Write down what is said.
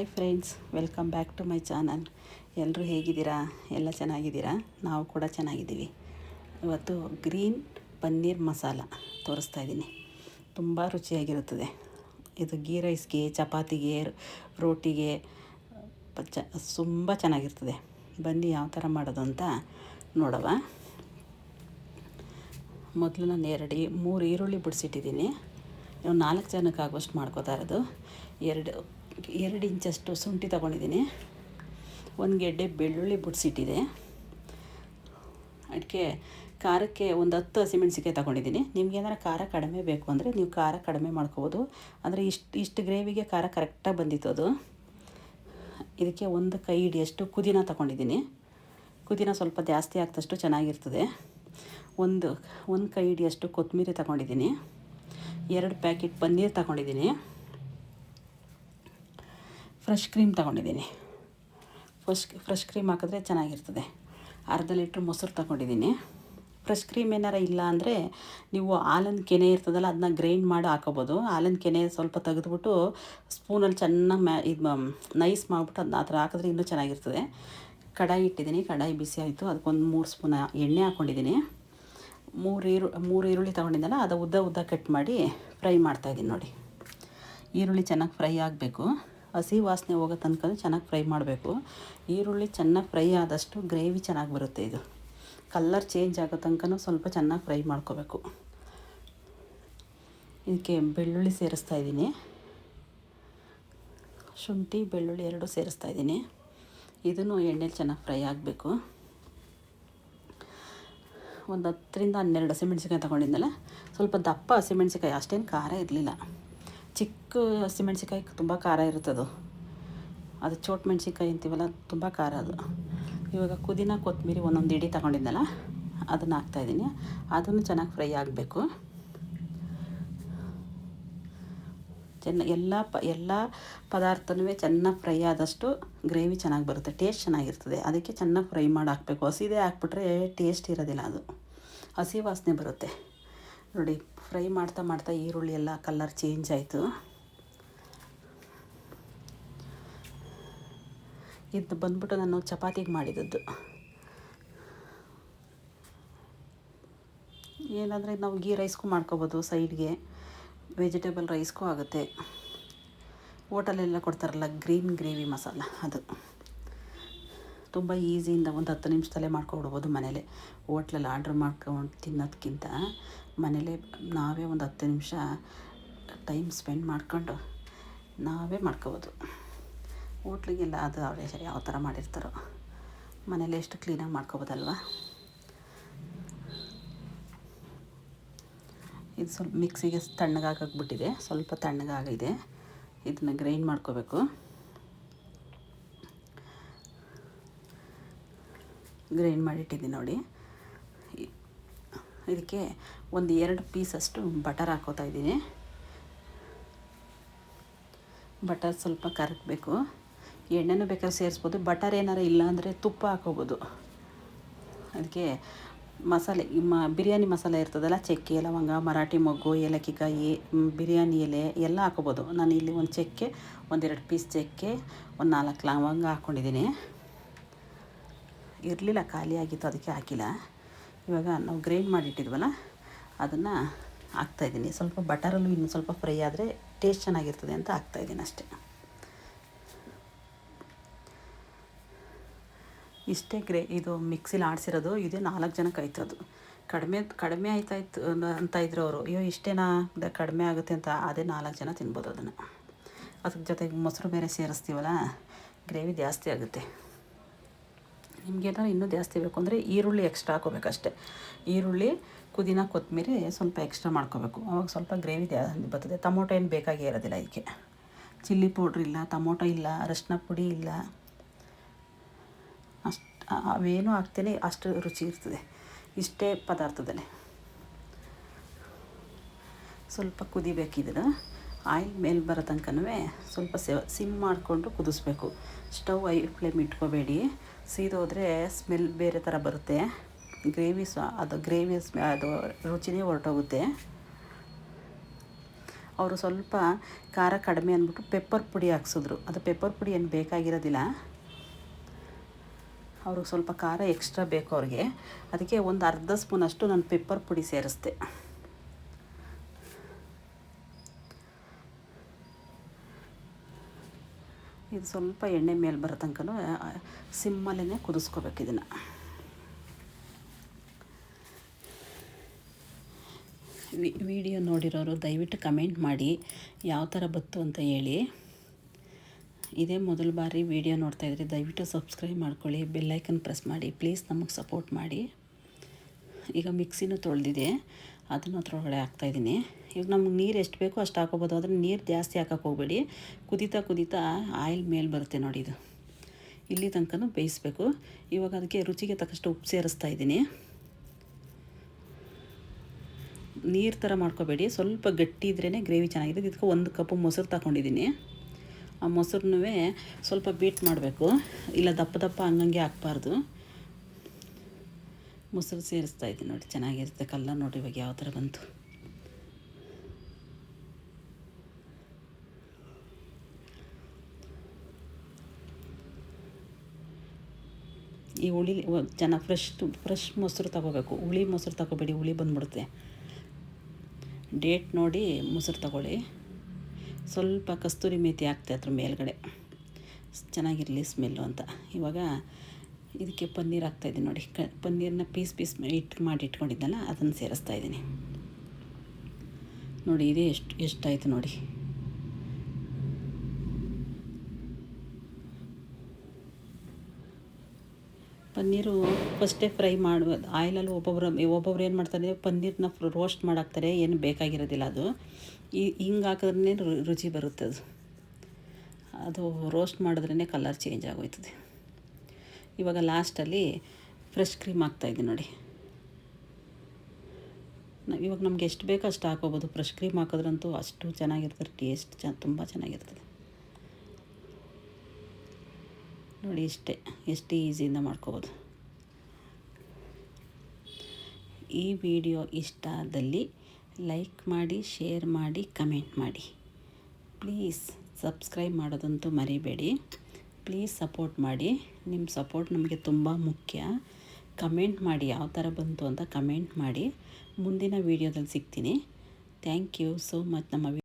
Hi friends, welcome back to my channel. ಎಲ್ಲರೂ ಹೇಗಿದ್ದೀರಾ? ಎಲ್ಲ ಚೆನ್ನಾಗಿದ್ದೀರಾ? ನಾವು ಕೂಡ ಚೆನ್ನಾಗಿದ್ದೀವಿ. ಇವತ್ತು ಗ್ರೀನ್ ಪನ್ನೀರ್ ಮಸಾಲ ತೋರಿಸ್ತಾ ಇದ್ದೀನಿ. ತುಂಬ ರುಚಿಯಾಗಿರುತ್ತದೆ. ಇದು ಗೀ ರೈಸ್ಗೆ, ಚಪಾತಿಗೆ, ರೋಟಿಗೆ ಚ, ತುಂಬ ಚೆನ್ನಾಗಿರ್ತದೆ. ಬನ್ನಿ ಯಾವ ಥರ ಮಾಡೋದು ಅಂತ ನೋಡವ. ಮೊದಲು ನಾನು ಎರಡು, ಮೂರು ಈರುಳ್ಳಿ ಬಿಡಿಸಿಟ್ಟಿದ್ದೀನಿ. ನಾಲ್ಕು ಜನಕ್ಕೆ ಆಗುವಷ್ಟು ಮಾಡ್ಕೋತಾ ಇರೋದು. ಎರಡು ಎರಡು ಇಂಚಷ್ಟು ಶುಂಠಿ ತೊಗೊಂಡಿದ್ದೀನಿ. ಒಂದು ಗೆಡ್ಡೆ ಬೆಳ್ಳುಳ್ಳಿ ಬಿಡಿಸಿಟ್ಟಿದೆ. ಅದಕ್ಕೆ ಖಾರಕ್ಕೆ ಒಂದು ಹತ್ತು ಹಸಿಮೆಣ್ಸಿಕಾಯಿ ತೊಗೊಂಡಿದ್ದೀನಿ. ನಿಮ್ಗೆ ಖಾರ ಕಡಿಮೆ ಬೇಕು ಅಂದರೆ ನೀವು ಖಾರ ಕಡಿಮೆ ಮಾಡ್ಕೋಬೋದು. ಅಂದರೆ ಇಷ್ಟು ಇಷ್ಟು ಗ್ರೇವಿಗೆ ಖಾರ ಕರೆಕ್ಟಾಗಿ ಬಂದಿತ್ತು ಅದು. ಇದಕ್ಕೆ ಒಂದು ಕೈ ಹಿಡಿಯಷ್ಟು ಪುದೀನ ತೊಗೊಂಡಿದ್ದೀನಿ. ಪುದೀನ ಸ್ವಲ್ಪ ಜಾಸ್ತಿ ಆಗ್ತಷ್ಟು ಚೆನ್ನಾಗಿರ್ತದೆ. ಒಂದು ಒಂದು ಕೈ ಹಿಡಿಯಷ್ಟು ಕೊತ್ತಂಬರಿ ತಗೊಂಡಿದ್ದೀನಿ. ಎರಡು ಪ್ಯಾಕೆಟ್ ಪನ್ನೀರ್ ತಗೊಂಡಿದ್ದೀನಿ. ಫ್ರೆಶ್ ಕ್ರೀಮ್ ತಗೊಂಡಿದ್ದೀನಿ. ಫ್ರೆಶ್ ಫ್ರೆಶ್ ಕ್ರೀಮ್ ಹಾಕಿದ್ರೆ ಚೆನ್ನಾಗಿರ್ತದೆ. ಅರ್ಧ ಲೀಟ್ರ್ ಮೊಸರು ತಗೊಂಡಿದ್ದೀನಿ. ಫ್ರೆಶ್ ಕ್ರೀಮ್ ಏನಾರ ಇಲ್ಲ ಅಂದರೆ ನೀವು ಹಾಲಿನ ಕೆನೆ ಇರ್ತದಲ್ಲ ಅದನ್ನ ಗ್ರೈಂಡ್ ಮಾಡಿ ಹಾಕೋಬೋದು. ಹಾಲಿನ ಕೆನೆ ಸ್ವಲ್ಪ ತೆಗೆದುಬಿಟ್ಟು ಸ್ಪೂನಲ್ಲಿ ಚೆನ್ನಾಗಿ ಮ್ಯಾ, ಇದು ನೈಸ್ ಮಾಡಿಬಿಟ್ಟು ಅದನ್ನ ಆ ಥರ ಹಾಕಿದ್ರೆ ಇನ್ನೂ ಚೆನ್ನಾಗಿರ್ತದೆ. ಕಡಾಯಿ ಇಟ್ಟಿದ್ದೀನಿ, ಕಡಾಯಿ ಬಿಸಿ ಆಯಿತು. ಅದಕ್ಕೊಂದು ಮೂರು ಸ್ಪೂನ್ ಎಣ್ಣೆ ಹಾಕ್ಕೊಂಡಿದ್ದೀನಿ ಮೂರು ಈರು, ಮೂರು ಈರುಳ್ಳಿ ತೊಗೊಂಡಿದ್ದಲ್ಲ, ಅದು ಉದ್ದ ಉದ್ದ ಕಟ್ ಮಾಡಿ ಫ್ರೈ ಮಾಡ್ತಾಯಿದ್ದೀನಿ ನೋಡಿ. ಈರುಳ್ಳಿ ಚೆನ್ನಾಗಿ ಫ್ರೈ ಆಗಬೇಕು. ಹಸಿ ವಾಸನೆ ಹೋಗೋ ತನಕ ಚೆನ್ನಾಗಿ ಫ್ರೈ ಮಾಡಬೇಕು. ಈರುಳ್ಳಿ ಚೆನ್ನಾಗಿ ಫ್ರೈ ಆದಷ್ಟು ಗ್ರೇವಿ ಚೆನ್ನಾಗಿ ಬರುತ್ತೆ ಇದು. ಕಲ್ಲರ್ ಚೇಂಜ್ ಆಗೋ ತನಕ ಸ್ವಲ್ಪ ಚೆನ್ನಾಗಿ ಫ್ರೈ ಮಾಡ್ಕೋಬೇಕು. ಇದಕ್ಕೆ ಬೆಳ್ಳುಳ್ಳಿ ಸೇರಿಸ್ತಾ ಇದ್ದೀನಿ. ಶುಂಠಿ, ಬೆಳ್ಳುಳ್ಳಿ ಎರಡು ಸೇರಿಸ್ತಾ ಇದ್ದೀನಿ. ಇದನ್ನು ಎಣ್ಣೆಲಿ ಚೆನ್ನಾಗಿ ಫ್ರೈ ಆಗಬೇಕು. ಒಂದು ಹತ್ತರಿಂದ ಹನ್ನೆರಡು ಹಸಿಮೆಣ್ಸಿಕಾಯಿ ತೊಗೊಂಡಿದ್ದಲ್ಲ ಸ್ವಲ್ಪ ದಪ್ಪ ಹಸಿಮೆಣ್ಸಿಕಾಯಿ ಅಷ್ಟೇನು ಖಾರ ಇರಲಿಲ್ಲ. ಚಿಕ್ಕ ಹಸಿಮೆಣ್ಸಿಕಾಯಿ ತುಂಬ ಖಾರ ಇರುತ್ತದು. ಅದು ಚೋಟ್ ಮೆಣ್ಸಿನ್ಕಾಯಿ ಅಂತೀವಲ್ಲ, ತುಂಬ ಖಾರ ಅದು. ಇವಾಗ ಕುದಿನ ಕೊತ್ತಂಬರಿ ಒಂದೊಂದು ಇಡಿ ತಗೊಂಡಿದ್ದೆನಲ್ಲ ಅದನ್ನು ಹಾಕ್ತಾಯಿದ್ದೀನಿ ಅದನ್ನು ಚೆನ್ನಾಗಿ ಫ್ರೈ ಆಗಬೇಕು. ಚೆನ್ನ ಎಲ್ಲ ಪ, ಎಲ್ಲ ಪದಾರ್ಥನೂ ಚೆನ್ನಾಗಿ ಫ್ರೈ ಆದಷ್ಟು ಗ್ರೇವಿ ಚೆನ್ನಾಗಿ ಬರುತ್ತೆ, ಟೇಸ್ಟ್ ಚೆನ್ನಾಗಿರ್ತದೆ. ಅದಕ್ಕೆ ಚೆನ್ನಾಗಿ ಫ್ರೈ ಮಾಡಿ ಹಾಕಬೇಕು. ಹಸಿದೇ ಹಾಕ್ಬಿಟ್ರೆ ಟೇಸ್ಟ್ ಇರೋದಿಲ್ಲ ಅದು. ಹಸಿ ವಾಸನೆ ಬರುತ್ತೆ. ನೋಡಿ, ಫ್ರೈ ಮಾಡ್ತಾ ಮಾಡ್ತಾ ಈರುಳ್ಳಿ ಎಲ್ಲ ಕಲರ್ ಚೇಂಜ್ ಆಯಿತು. ಇದು ಬಂದ್ಬಿಟ್ಟು ನಾನು ಚಪಾತಿಗೆ ಮಾಡಿದದ್ದು ಏನಂದರೆ ನಾವು ಗೀ ರೈಸ್ಗೂ ಮಾಡ್ಕೊಬೋದು ಸೈಡ್ಗೆ ವೆಜಿಟೇಬಲ್ ರೈಸ್ಗೂ ಆಗುತ್ತೆ. ಓಟಲೆಲ್ಲ ಕೊಡ್ತಾರಲ್ಲ ಗ್ರೀನ್ ಗ್ರೇವಿ ಮಸಾಲ ಅದು. ತುಂಬ ಈಸಿಯಿಂದ ಒಂದು ಹತ್ತು ನಿಮಿಷದಲ್ಲೇ ಮಾಡ್ಕೊಬಿಡ್ಬೋದು ಮನೇಲೆ. ಓಟ್ಲಲ್ಲಿ ಆರ್ಡ್ರ್ ಮಾಡ್ಕೊಂಡು ತಿನ್ನೋದಕ್ಕಿಂತ ಮನೇಲೇ ನಾವೇ ಒಂದು ಹತ್ತು ನಿಮಿಷ ಟೈಮ್ ಸ್ಪೆಂಡ್ ಮಾಡ್ಕೊಂಡು ನಾವೇ ಮಾಡ್ಕೋಬೋದು. ಹೋಟ್ಲಿಗೆಲ್ಲ ಅದು ಅವರೇ ಯಾವ ಥರ ಮಾಡಿರ್ತಾರೋ ಮನೇಲಿ ಎಷ್ಟು ಕ್ಲೀನಾಗಿ ಮಾಡ್ಕೋಬೋದಲ್ವ? ಇದು ಸ್ವಲ್ಪ ಮಿಕ್ಸಿಗೆ ತಣ್ಣಗಾಗಿಬಿಟ್ಟಿದೆ ಸ್ವಲ್ಪ ತಣ್ಣಗಾಗಿದೆ. ಇದನ್ನು ಗ್ರೈಂಡ್ ಮಾಡ್ಕೋಬೇಕು. ಗ್ರೈಂಡ್ ಮಾಡಿಟ್ಟಿದ್ದೀನಿ ನೋಡಿ. ಇದಕ್ಕೆ ಒಂದು ಎರಡು ಪೀಸಷ್ಟು ಬಟರ್ ಹಾಕೋತಾ ಇದ್ದೀನಿ. ಬಟರ್ ಸ್ವಲ್ಪ ಕರಗಬೇಕು. ಎಣ್ಣೆನೂ ಬೇಕಾದ್ರೆ ಸೇರಿಸ್ಬೋದು. ಬಟರ್ ಏನಾರು ಇಲ್ಲ ಅಂದರೆ ತುಪ್ಪ ಹಾಕೋಬೋದು. ಅದಕ್ಕೆ ಮಸಾಲೆ, ಮ, ಬಿರಿಯಾನಿ ಮಸಾಲೆ ಇರ್ತದಲ್ಲ, ಚಕ್ಕೆ, ಲವಂಗ, ಮರಾಠಿ ಮೊಗ್ಗು, ಏಲಕ್ಕಿಕಾಯಿ ಬಿರಿಯಾನಿ ಎಲೆ ಎಲ್ಲ ಹಾಕೋಬೋದು. ನಾನು ಇಲ್ಲಿ ಒಂದು ಚಕ್ಕೆ ಒಂದೆರಡು ಪೀಸ್ ಚಕ್ಕೆ, ಒಂದು ನಾಲ್ಕು ಲವಂಗ ಹಾಕ್ಕೊಂಡಿದ್ದೀನಿ ಇರಲಿಲ್ಲ ಖಾಲಿಯಾಗಿತ್ತು ಅದಕ್ಕೆ ಹಾಕಿಲ್ಲ. ಇವಾಗ ನಾವು ಗ್ರೈಂಡ್ ಮಾಡಿಟ್ಟಿದ್ವಲ್ಲ, ಅದನ್ನು ಹಾಕ್ತಾಯಿದ್ದೀನಿ ಸ್ವಲ್ಪ ಬಟರಲ್ಲೂ ಇನ್ನೂ ಸ್ವಲ್ಪ ಫ್ರೈ ಆದರೆ ಟೇಸ್ಟ್ ಚೆನ್ನಾಗಿರ್ತದೆ ಅಂತ ಹಾಕ್ತಾಯಿದ್ದೀನಿ ಅಷ್ಟೇ. ಇಷ್ಟೇ ಗ್ರೇ, ಇದು ಮಿಕ್ಸಿಲಿ ಆಡಿಸಿರೋದು, ಇದೇ ನಾಲ್ಕು ಜನಕ್ಕೆ ಆಯ್ತು ಅದು. ಕಡಿಮೆ ಕಡಿಮೆ ಆಯ್ತಾಯ್ತು ಅಂತ ಇದ್ರು ಅವರು. ಅಯ್ಯೋ, ಇಷ್ಟೇನಾ? ಕಡಿಮೆ ಆಗುತ್ತೆ ಅಂತ. ಅದೇ ನಾಲ್ಕು ಜನ ತಿನ್ಬೋದು ಅದನ್ನು. ಅದ್ರ ಜೊತೆಗೆ ಮೊಸರು ಬೇರೆ ಸೇರಿಸ್ತೀವಲ್ಲ, ಗ್ರೇವಿ ಜಾಸ್ತಿ ಆಗುತ್ತೆ. ನಿಮಗೇನಾದ್ರು ಇನ್ನೂ ಜಾಸ್ತಿ ಬೇಕು ಅಂದರೆ ಈರುಳ್ಳಿ ಎಕ್ಸ್ಟ್ರಾ ಹಾಕೋಬೇಕಷ್ಟೆ. ಈರುಳ್ಳಿ, ಪುದೀನ ಕೊತ್ತಂಬರಿ ಸ್ವಲ್ಪ ಎಕ್ಸ್ಟ್ರಾ ಮಾಡ್ಕೋಬೇಕು. ಅವಾಗ ಸ್ವಲ್ಪ ಗ್ರೇವಿ ಬರ್ತದೆ. ಟೊಮೊಟೊ ಏನು ಬೇಕಾಗೇ ಇರೋದಿಲ್ಲ ಇದಕ್ಕೆ. ಚಿಲ್ಲಿ ಪೌಡ್ರ್ ಇಲ್ಲ, ಟೊಮೊಟೊ ಇಲ್ಲ, ಅರಶಿನ ಪುಡಿ ಇಲ್ಲ. ಅಷ್ಟು ಅವೇನೂ ಹಾಕ್ತೇನೆ, ಅಷ್ಟು ರುಚಿ ಇರ್ತದೆ. ಇಷ್ಟೇ ಪದಾರ್ಥದಲ್ಲಿ. ಸ್ವಲ್ಪ ಕುದಿಬೇಕಿದ್ರೆ ಆಯಿಲ್ ಮೇಲೆ ಬರೋ ತನಕನೂ ಸ್ವಲ್ಪ ಸಿಮ್ ಮಾಡಿಕೊಂಡು ಕುದಿಸ್ಬೇಕು. ಸ್ಟವ್ ಐ ಫ್ಲೇಮ್ ಇಟ್ಕೋಬೇಡಿ. ಸೀದೋದ್ರೆ ಸ್ಮೆಲ್ ಬೇರೆ ಥರ ಬರುತ್ತೆ. ಗ್ರೇವಿ ಸ್ವ ಅದು ಗ್ರೇವಿ ಸ್ಮೆ ಅದು ರುಚಿನೇ ಹೊರಟೋಗುತ್ತೆ. ಅವರು ಸ್ವಲ್ಪ ಖಾರ ಕಡಿಮೆ ಅಂದ್ಬಿಟ್ಟು ಪೆಪ್ಪರ್ ಪುಡಿ ಹಾಕ್ಸಿದ್ರು. ಅದು ಪೆಪ್ಪರ್ ಪುಡಿ ಏನು ಬೇಕಾಗಿರೋದಿಲ್ಲ. ಅವರು ಸ್ವಲ್ಪ ಖಾರ ಎಕ್ಸ್ಟ್ರಾ ಬೇಕು ಅವ್ರಿಗೆ. ಅದಕ್ಕೆ ಒಂದು ಅರ್ಧ ಸ್ಪೂನಷ್ಟು ನಾನು ಪೆಪ್ಪರ್ ಪುಡಿ ಸೇರಿಸ್ದೆ. ಇದು ಸ್ವಲ್ಪ ಎಣ್ಣೆ ಮೇಲೆ ಬರೋ ತನಕ ಸಿಮ್ಮಲ್ಲೇ ಕುದಿಸ್ಕೋಬೇಕು ಇದನ್ನು. ವಿಡಿಯೋ ನೋಡಿರೋರು ದಯವಿಟ್ಟು ಕಮೆಂಟ್ ಮಾಡಿ, ಯಾವ ಥರ ಬತ್ತು ಅಂತ ಹೇಳಿ. ಇದೇ ಮೊದಲ ಬಾರಿ ವಿಡಿಯೋ ನೋಡ್ತಾಯಿದ್ರೆ ದಯವಿಟ್ಟು ಸಬ್ಸ್ಕ್ರೈಬ್ ಮಾಡ್ಕೊಳ್ಳಿ ಬೆಲ್ಲೈಕನ್ ಪ್ರೆಸ್ ಮಾಡಿ, ಪ್ಲೀಸ್ ನಮಗೆ ಸಪೋರ್ಟ್ ಮಾಡಿ. ಈಗ ಮಿಕ್ಸಿನೂ ತೊಳೆದಿದೆ. ಅದನ್ನು ಅದರೊಳಗಡೆ ಹಾಕ್ತಾಯಿದ್ದೀನಿ ಈಗ ನಮ್ಗೆ ನೀರು ಎಷ್ಟು ಬೇಕೋ ಅಷ್ಟು ಹಾಕೋಬೋದು. ಆದರೆ ನೀರು ಜಾಸ್ತಿ ಹಾಕೋಕೆ ಹೋಗಬೇಡಿ. ಕುದೀತಾ ಕುದೀತಾ ಆಯಿಲ್ ಮೇಲೆ ಬರುತ್ತೆ ನೋಡಿ ಇದು. ಇಲ್ಲಿ ತನಕನೂ ಬೇಯಿಸ್ಬೇಕು. ಇವಾಗ ಅದಕ್ಕೆ ರುಚಿಗೆ ತಕ್ಕಷ್ಟು ಉಪ್ಪು ಸೇರಿಸ್ತಾ ಇದ್ದೀನಿ. ನೀರು ಥರ ಮಾಡ್ಕೋಬೇಡಿ. ಸ್ವಲ್ಪ ಗಟ್ಟಿ ಇದ್ರೇ ಗ್ರೇವಿ ಚೆನ್ನಾಗಿದೆ. ಇದಕ್ಕೆ ಒಂದು ಕಪ್ಪು ಮೊಸರು ತಗೊಂಡಿದ್ದೀನಿ. ಆ ಮೊಸರನ್ನೂ ಸ್ವಲ್ಪ ಬೀಟ್ ಮಾಡಬೇಕು. ಇಲ್ಲ ದಪ್ಪ ದಪ್ಪ ಹಂಗಂಗೆ ಹಾಕ್ಬಾರ್ದು. ಮೊಸರು ಸೇರಿಸ್ತಾ ಇದ್ದೀನಿ ನೋಡಿ, ಚೆನ್ನಾಗಿರುತ್ತೆ ಕಲ್ಲ ನೋಡಿ ಇವಾಗ ಯಾವ ಥರ ಬಂತು. ಈ ಹುಳಿ ಚೆನ್ನಾಗಿ ಫ್ರೆಶ್ ಫ್ರೆಶ್ ಮೊಸರು ತಗೋಬೇಕು. ಹುಳಿ ಮೊಸರು ತಗೋಬೇಡಿ, ಹುಳಿ ಬಂದ್ಬಿಡುತ್ತೆ. ಡೇಟ್ ನೋಡಿ, ಮೊಸರು ತಗೊಳ್ಳಿ. ಸ್ವಲ್ಪ ಕಸ್ತೂರಿ ಮೇತಿ ಹಾಕ್ತೆ ಅದ್ರ ಮೇಲ್ಗಡೆ. ಚೆನ್ನಾಗಿರಲಿ ಸ್ಮೆಲ್ಲು ಅಂತ. ಇವಾಗ ಇದಕ್ಕೆ ಪನ್ನೀರ್ ಹಾಕ್ತಾಯಿದ್ದೀನಿ ನೋಡಿ. ಕ ಪನ್ನೀರನ್ನ ಪೀಸ್ ಪೀಸ್ ಇಟ್ಟು ಮಾಡಿ ಇಟ್ಕೊಂಡಿದ್ದಲ್ಲ, ಅದನ್ನು ಸೇರಿಸ್ತಾ ಇದ್ದೀನಿ. ನೋಡಿ, ಇದೇ ಎಷ್ಟು, ಎಷ್ಟಾಯಿತು ನೋಡಿ. ಪನ್ನೀರು ಫಸ್ಟೇ ಫ್ರೈ ಮಾಡುವ, ಆಯಿಲಲ್ಲಿ ಒಬ್ಬೊಬ್ಬರು ಒಬ್ಬೊಬ್ರು ಏನು ಮಾಡ್ತಾರೆ ಪನ್ನೀರನ್ನ ರೋಸ್ಟ್ ಮಾಡಾಕ್ತಾರೆ, ಏನು ಬೇಕಾಗಿರೋದಿಲ್ಲ ಅದು. ಈ, ಹಿಂಗೆ ಹಾಕಿದ್ರೇ ರುಚಿ ಬರುತ್ತೆ ಅದು ಅದು ರೋಸ್ಟ್ ಮಾಡಿದ್ರೇ ಕಲರ್ ಚೇಂಜ್ ಆಗೋಯ್ತದೆ. ಇವಾಗ ಲಾಸ್ಟಲ್ಲಿ ಫ್ರೆಶ್ ಕ್ರೀಮ್ ಹಾಕ್ತಾಯಿದ್ದೀನಿ ನೋಡಿ. ಇವಾಗ ನಮ್ಗೆ ಎಷ್ಟು ಬೇಕೋ ಅಷ್ಟು ಹಾಕೋಬೋದು. ಫ್ರೆಶ್ ಕ್ರೀಮ್ ಹಾಕಿದ್ರಂತೂ ಅಷ್ಟು ಚೆನ್ನಾಗಿರ್ತದೆ, ಟೇಸ್ಟ್ ಚ, ತುಂಬ ಚೆನ್ನಾಗಿರ್ತದೆ. ನೋಡಿ ಇಷ್ಟೇ, ಎಷ್ಟು ಈಸಿಯಿಂದ ಮಾಡ್ಕೋಬೋದು. ಈ ವಿಡಿಯೋ ಇಷ್ಟ ಆದಲ್ಲಿ ಲೈಕ್ ಮಾಡಿ, ಶೇರ್ ಮಾಡಿ, ಕಮೆಂಟ್ ಮಾಡಿ. ಪ್ಲೀಸ್ ಸಬ್ಸ್ಕ್ರೈಬ್ ಮಾಡೋದಂತೂ ಮರಿಬೇಡಿ. ಪ್ಲೀಸ್ ಸಪೋರ್ಟ್ ಮಾಡಿ. ನಿಮ್ಮ ಸಪೋರ್ಟ್ ನಮಗೆ ತುಂಬ ಮುಖ್ಯ. ಕಮೆಂಟ್ ಮಾಡಿ, ಯಾವ ಥರ ಬಂತು ಅಂತ ಕಮೆಂಟ್ ಮಾಡಿ. ಮುಂದಿನ ವೀಡಿಯೋದಲ್ಲಿ ಸಿಗ್ತೀನಿ. ಥ್ಯಾಂಕ್ ಯು ಸೋ ಮಚ್ ನಮ್ಮ